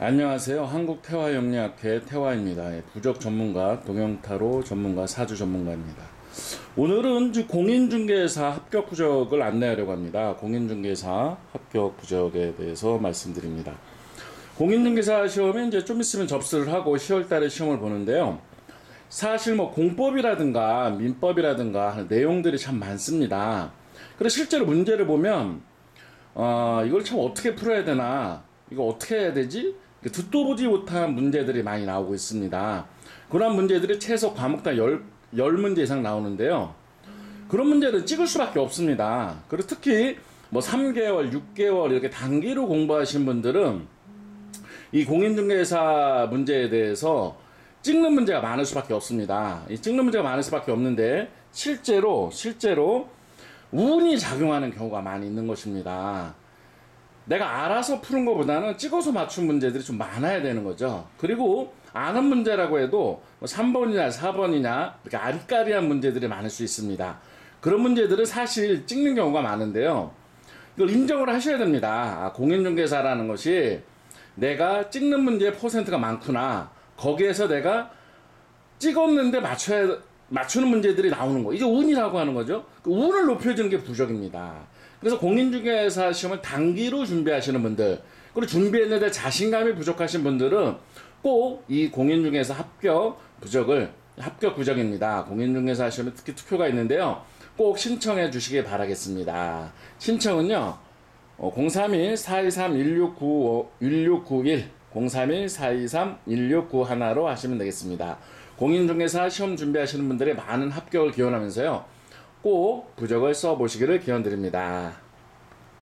안녕하세요. 한국태화영리학회 태화입니다. 예, 부적 전문가, 동영타로 전문가, 사주 전문가입니다. 오늘은 공인중개사 합격 부적을 안내하려고 합니다. 공인중개사 합격 부적에 대해서 말씀드립니다. 공인중개사 시험에 이제 좀 있으면 접수를 하고 10월 달에 시험을 보는데요. 사실 뭐 공법이라든가 민법이라든가 내용들이 참 많습니다. 그래서 실제로 문제를 보면 어, 이걸 참 어떻게 풀어야 되나 이거 어떻게 해야 되지? 듣도 보지 못한 문제들이 많이 나오고 있습니다. 그런 문제들이 최소 과목당 10, 10문제 이상 나오는데요. 그런 문제를 찍을 수밖에 없습니다. 그리고 특히 뭐 3개월, 6개월 이렇게 단기로 공부하신 분들은 이 공인중개사 문제에 대해서 찍는 문제가 많을 수밖에 없습니다. 이 찍는 문제가 많을 수밖에 없는데 실제로 실제로 운이 작용하는 경우가 많이 있는 것입니다. 내가 알아서 푸는 것보다는 찍어서 맞춘 문제들이 좀 많아야 되는 거죠. 그리고 아는 문제라고 해도 뭐 3번이냐 4번이냐 이렇게 아리까리한 문제들이 많을 수 있습니다. 그런 문제들은 사실 찍는 경우가 많은데요. 이걸 인정을 하셔야 됩니다. 아, 공인중개사라는 것이 내가 찍는 문제의 퍼센트가 많구나. 거기에서 내가 찍었는데 맞춰야 맞추는 문제들이 나오는 거. 이게 운이라고 하는 거죠. 그 운을 높여주는 게 부적입니다. 그래서 공인중개사 시험을 단기로 준비하시는 분들, 그리고 준비했는데 자신감이 부족하신 분들은 꼭 이 공인중개사 합격 부적을 합격 부적입니다. 공인중개사 시험에 특히 투표가 있는데요. 꼭 신청해 주시기 바라겠습니다. 신청은요. 어, 031-423-1695, 031-423-1691로 하시면 되겠습니다. 공인중개사 시험 준비하시는 분들의 많은 합격을 기원하면서요. 꼭 부적을 써보시기를 기원드립니다.